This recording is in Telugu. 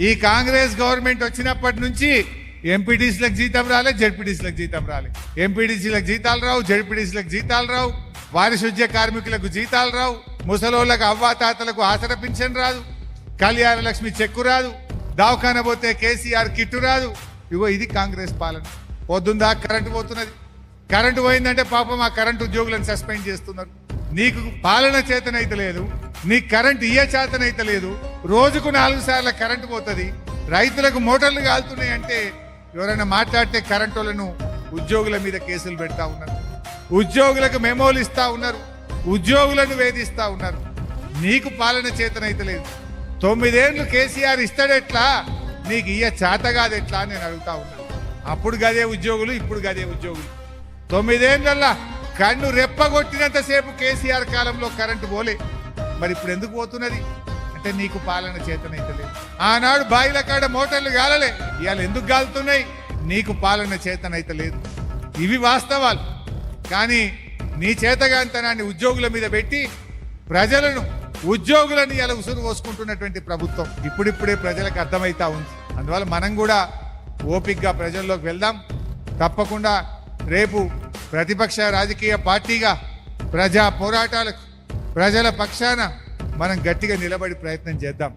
ఈ కాంగ్రెస్ గవర్నమెంట్ వచ్చినప్పటి నుంచి ఎంపీటీసీలకు జీతం రాలే జడ్పీటీసీలకు జీతం రాలే. ఎంపీటీసీలకు జీతాలు రావు జడ్పీటీసీలకు జీతాలు రావు. వారిశుద్ధ్య కార్మికులకు జీతాలు రావు. ముసలోళ్ళకు అవ్వాతాతలకు ఆసర పింఛన్ రాదు. కళ్యాణ లక్ష్మి చెక్కు రాదు. దవాఖాన పోతే కేసీఆర్ కిట్టు రాదు. ఇగో ఇది కాంగ్రెస్ పాలన. పొద్దుందా కరెంటు పోతున్నది. కరెంటు పోయిందంటే పాపం ఆ కరెంటు ఉద్యోగులను సస్పెండ్ చేస్తున్నారు. నీకు పాలన చేతనైతే లేదు నీకు కరెంట్ ఇయ్య చేతనైతే లేదు రోజుకు నాలుగు సార్లు కరెంటు పోతుంది. రైతులకు మోటార్లు కాలుతున్నాయి అంటే ఎవరైనా మాట్లాడితే కరెంటులను ఉద్యోగుల మీద కేసులు పెడతా ఉన్నారు. ఉద్యోగులకు మెమోలు ఇస్తా ఉన్నారు. ఉద్యోగులను వేధిస్తా ఉన్నారు. నీకు పాలన చేతనైతే లేదు. కేసీఆర్ ఇస్తాడెట్లా నీకు ఇయ్య చేత కాదెట్లా అని నేను అడుగుతా ఉన్నాను అప్పుడు గదే ఉద్యోగులు ఇప్పుడు గదే ఉద్యోగులు. తొమ్మిదేళ్ళల్లా కన్ను రెప్పగొట్టినంతసేపు కేసీఆర్ కాలంలో కరెంటు పోలే. మరి ఇప్పుడు ఎందుకు పోతున్నది? అంటే నీకు పాలన చేతనైతలేదు ఆనాడు బాయిల కాడ మోటార్లు గాలలే. ఇవాళ ఎందుకు గాలుతున్నాయి? నీకు పాలన చేతనైతలేదు ఇవి వాస్తవాలు. కానీ నీ చేతగాంతనాన్ని ఉద్యోగుల మీద పెట్టి ప్రజలను ఉద్యోగులను ఇలా ఉసురు పోసుకుంటున్నటువంటి ప్రభుత్వం ఇప్పుడిప్పుడే ప్రజలకు అర్థమవుతా ఉంది. అందువల్ల మనం కూడా ఓపిక్గా ప్రజల్లోకి వెళ్దాం. తప్పకుండా రేపు ప్రతిపక్ష రాజకీయ పార్టీగా ప్రజా పోరాటాలకు ప్రజల పక్షాన మనం గట్టిగా నిలబడి ప్రయత్నం చేద్దాం.